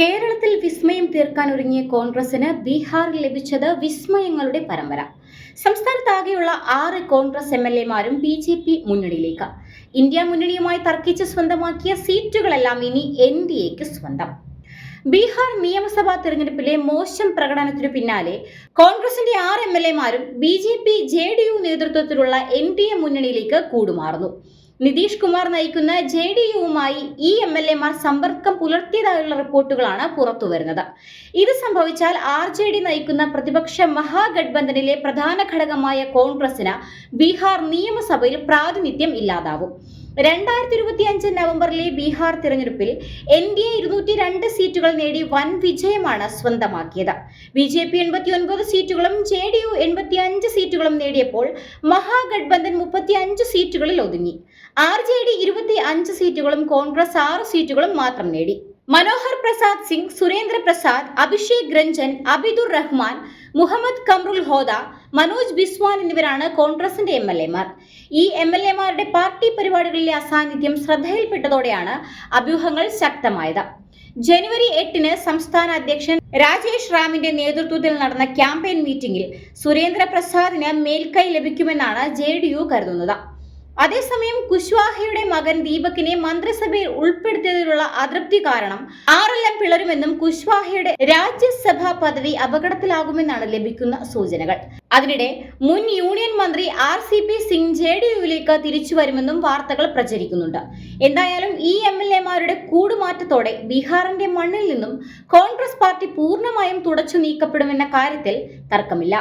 കേരളത്തിൽ വിസ്മയം തീർക്കാൻ ഒരുങ്ങിയ കോൺഗ്രസിന് ബീഹാറിൽ ലഭിച്ചത് വിസ്മയങ്ങളുടെ പരമ്പര. സംസ്ഥാനത്താകെയുള്ള ആറ് കോൺഗ്രസ് എം എൽ എമാരും ബി ജെ പി മുന്നണിയിലേക്ക്. ഇന്ത്യ മുന്നണിയുമായി തർക്കിച്ച് സ്വന്തമാക്കിയ സീറ്റുകളെല്ലാം ഇനി എൻ ഡി എക്ക് സ്വന്തം. ബീഹാർ നിയമസഭാ തെരഞ്ഞെടുപ്പിലെ മോശം പ്രകടനത്തിനു പിന്നാലെ കോൺഗ്രസിന്റെ ആറ് എം എൽ എമാരും B J P J D U നേതൃത്വത്തിലുള്ള എൻ ഡി എ മുന്നണിയിലേക്ക് കൂടുമാറുന്നു. നിതീഷ് കുമാർ നയിക്കുന്ന ജെ ഡി യുവുമായി ഈ എം എൽ എമാർ സമ്പർക്കം പുലർത്തിയതായുള്ള റിപ്പോർട്ടുകളാണ് പുറത്തുവരുന്നത് ഇത് സംഭവിച്ചാൽ ആർ ജെ ഡി നയിക്കുന്ന പ്രതിപക്ഷ മഹാഗഡ്ബന്ധനിലെ പ്രധാന ഘടകമായ കോൺഗ്രസിന് ബീഹാർ നിയമസഭയിൽ പ്രാതിനിധ്യം ഇല്ലാതാവും. രണ്ടായിരത്തി ഇരുപത്തി അഞ്ച് നവംബറിലെ ബീഹാർ തിരഞ്ഞെടുപ്പിൽ എൻ ഡി എ ഇരുന്നൂറ്റി രണ്ട് സീറ്റുകൾ നേടി വൻ വിജയമാണ് സ്വന്തമാക്കിയത്. ബി ജെ പി എൺപത്തി ഒൻപത് സീറ്റുകളും ജെ ഡി യു എൺപത്തി അഞ്ച് സീറ്റുകളും നേടിയപ്പോൾ മഹാഗഡ്ബന്ധൻ മുപ്പത്തി അഞ്ച് സീറ്റുകളിൽ ഒതുങ്ങി. ആർ ജെ ഡി ഇരുപത്തി അഞ്ച് സീറ്റുകളും കോൺഗ്രസ് ആറ് സീറ്റുകളും മാത്രം നേടി. മനോഹർ പ്രസാദ് സിംഗ് സുരേന്ദ്ര പ്രസാദ് അഭിഷേക് രഞ്ജൻ അബിദുർ റഹ്മാൻ മുഹമ്മദ് കമ്രുൽ ഹോദ മനോജ് ബിസ്വാൻ എന്നിവരാണ് കോൺഗ്രസിന്റെ എം എൽ എമാർ ഈ എം എൽ എമാരുടെ പാർട്ടി പരിപാടികളിലെ അസാന്നിധ്യം ശ്രദ്ധയിൽപ്പെട്ടതോടെയാണ് അഭ്യൂഹങ്ങൾ ശക്തമായത്. ജനുവരി എട്ടിന് സംസ്ഥാന അധ്യക്ഷൻ രാജേഷ് റാമിന്റെ നേതൃത്വത്തിൽ നടന്ന ക്യാമ്പയിൻ മീറ്റിംഗിൽ സുരേന്ദ്ര പ്രസാദിന് മേൽക്കൈ ലഭിക്കുമെന്നാണ് ജെ കരുതുന്നത്. അതേസമയം കുശ്വാഹയുടെ മകൻ ദീപകിനെ മന്ത്രിസഭയിൽ ഉൾപ്പെടുത്തിയതിലുള്ള അതൃപ്തി കാരണം ആറെല്ലാം പിളരുമെന്നും കുശ്വാഹയുടെ രാജ്യസഭാ പദവി അപകടത്തിലാകുമെന്നാണ് ലഭിക്കുന്ന സൂചനകൾ. അതിനിടെ മുൻ യൂണിയൻ മന്ത്രി R C P Singh J D യുവിലേക്ക് തിരിച്ചു വരുമെന്നും വാർത്തകൾ പ്രചരിക്കുന്നുണ്ട്. എന്തായാലും ഈ എം എൽ എമാരുടെ കൂടുമാറ്റത്തോടെ ബീഹാറിന്റെ മണ്ണിൽ നിന്നും കോൺഗ്രസ് പാർട്ടി പൂർണമായും തുടച്ചു നീക്കപ്പെടുമെന്ന കാര്യത്തിൽ തർക്കമില്ല.